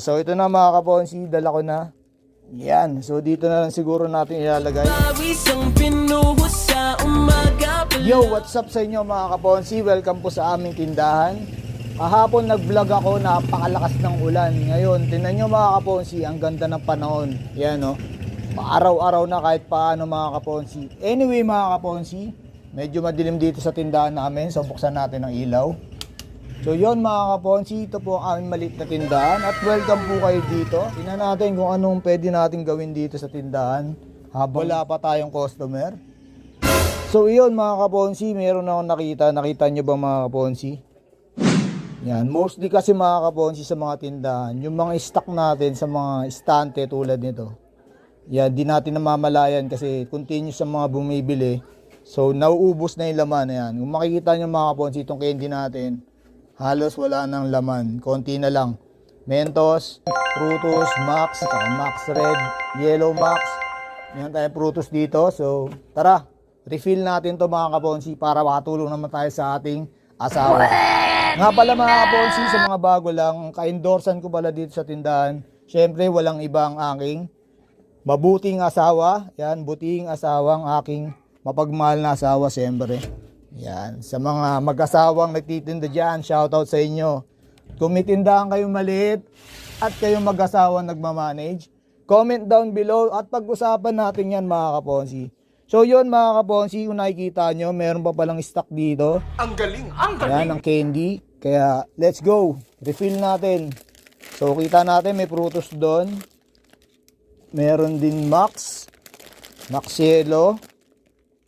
So ito na mga kaponsi, dala ko na. Yan. So dito na lang siguro natin ilalagay. Yo, what's up sa inyo mga kaponsi? Welcome po sa aming tindahan. Kahapon nag-vlog ako, napakalakas ng ulan. Ngayon, tinan nyo mga kaponsi, ang ganda ng panahon. Yan no. Paaraw-araw na kahit paano mga kaponsi. Anyway mga kaponsi, medyo madilim dito sa tindahan namin. So buksan natin ang ilaw. So yon mga kaponsi, ito po ang aming maliit na tindahan at welcome po kayo dito. Tingnan natin kung anong pwede natin gawin dito sa tindahan habang wala pa tayong customer. So iyon mga kaponsi, meron akong nakita. Nakita nyo ba mga kaponsi? Yan, mostly kasi mga kaponsi sa mga tindahan, yung mga stock natin sa mga estante tulad nito. Yan, di natin namamalayan kasi continuous sa mga bumibili. So, nauubos na yung laman. Ayan. Kung makikita nyo mga kaponsi, itong candy natin, halos wala nang laman. Konti na lang. Mentos, Frutos, Max, Max Red, Yellow Max. Meron tayong Frutos dito. So, tara, refill natin to mga kaponsi para makatulong naman tayo sa ating asawa. Nga pala mga kaponsi, sa mga bago lang, ka-endorsan ko pala dito sa tindahan. Siyempre, walang ibang aking mabuting asawa. Yan, buting asawang aking mapagmahal na asawa, siyempre. Yan, sa mga mag-asawang nagtitinda dyan, shoutout sa inyo. Kung may tindahan kayong maliit at kayong mag-asawang nagmamanage, comment down below at pag-usapan natin yan mga kaponsi. So yun mga kaponsi, kung nakikita nyo, meron pa palang stock dito. Ang galing, ang galing. Yan, ang candy. Kaya, let's go. Refill natin. So, kita natin, may prutos doon. Meron din Max. Max Yellow.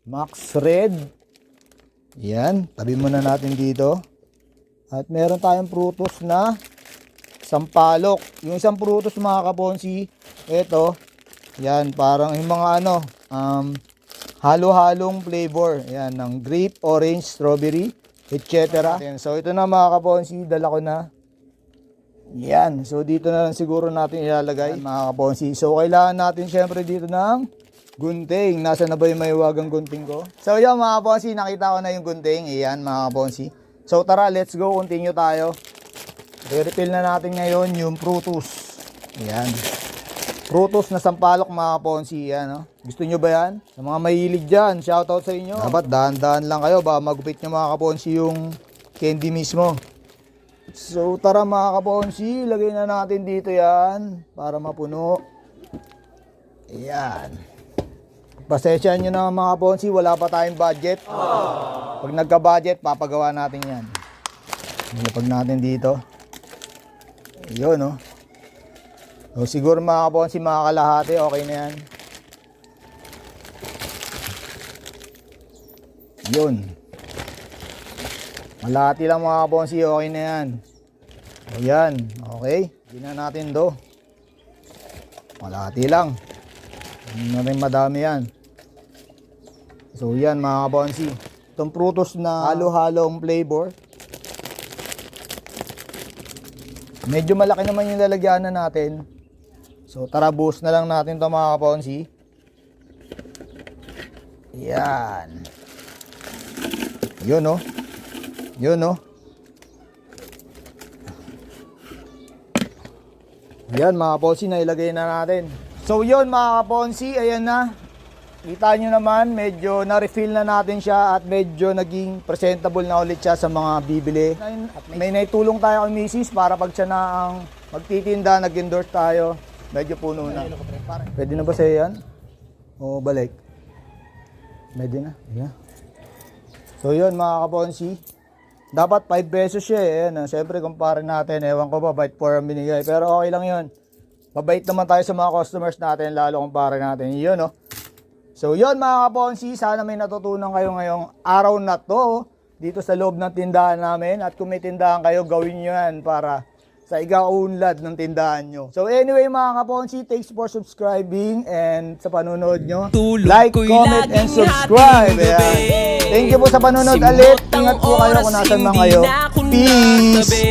Max Red. Yan, tabi muna natin dito. At meron tayong prutos na sampalok. Yung isang prutos mga kaponsi, ito, yan, parang yung mga ano, um, halo-halong flavor. Yan, ng grape, orange, strawberry, etc. Yan, so ito na mga kaponsi, dala ko na. Yan, so dito na lang siguro natin ilalagay mga kaponsi. So kailangan natin syempre dito ng gunting. Nasa na ba yung maywagang gunting ko? So yan mga kaponsi, nakita ko na yung gunting. Iyan mga kaponsi. So tara, let's go, continue tayo. I-refill na natin ngayon yung Frutus. Yan. Frutos na sampalok mga ponsi yan. No? Gusto nyo ba yan? Sa mga mahilig dyan, shoutout sa inyo. Dapat dahan-dahan lang kayo ba magupit nyo mga kaponsi yung candy mismo. So tara mga kaponsi, lagay na natin dito yan para mapuno. Ayan. Pasensya nyo na mga kaponsi, wala pa tayong budget. Pag nagka-budget, papagawa natin yan. Ilapag natin dito. Yun, no? O, siguro mga kaponsi, mga kalahati, okay na yan. Yun. Malahati lang mga kaponsi, okay na yan. O, yan. Okay. Hindi na natin do. Malahati lang. Na rin madami yan. So, yan mga kaponsi. Itong prutos na halo-halong flavor. Medyo malaki naman yung lalagyanan natin. So tara boost na lang natin to mga kaponsi. Yan. Yun no. Yun no. Yan mga kaponsi na ilagay na natin. So yun mga kaponsi, ayan na. Kita nyo naman, medyo na-refill na natin siya at medyo naging presentable na ulit siya sa mga bibili. May naitulong tayo kay Mrs. para pag siya na ang magtitinda, nag-endorse tayo, medyo puno na. Pwede na ba sa'yo yan? O balik? Pwede na. Yeah. So yun mga kaponsi. Dapat 5 pesos siya eh. Ayan, ah. Siyempre kumpara natin, ewan ko ba, bite 4 ang binigay. Pero okay lang yun. Mabait naman tayo sa mga customers natin, lalo kumpara natin. Yun no. So yun mga kaponsi, sana may natutunan kayo ngayong araw na to dito sa loob ng tindahan namin. At kung may tindahan kayo, gawin nyo yan para sa igaunlad ng tindahan nyo. So anyway mga kaponsi, thanks for subscribing and sa panonood nyo. Tulog like, comment, and subscribe. Ayan. Thank you po sa panonood ulit. Ingat po kayo kung nasan man kayo. Peace!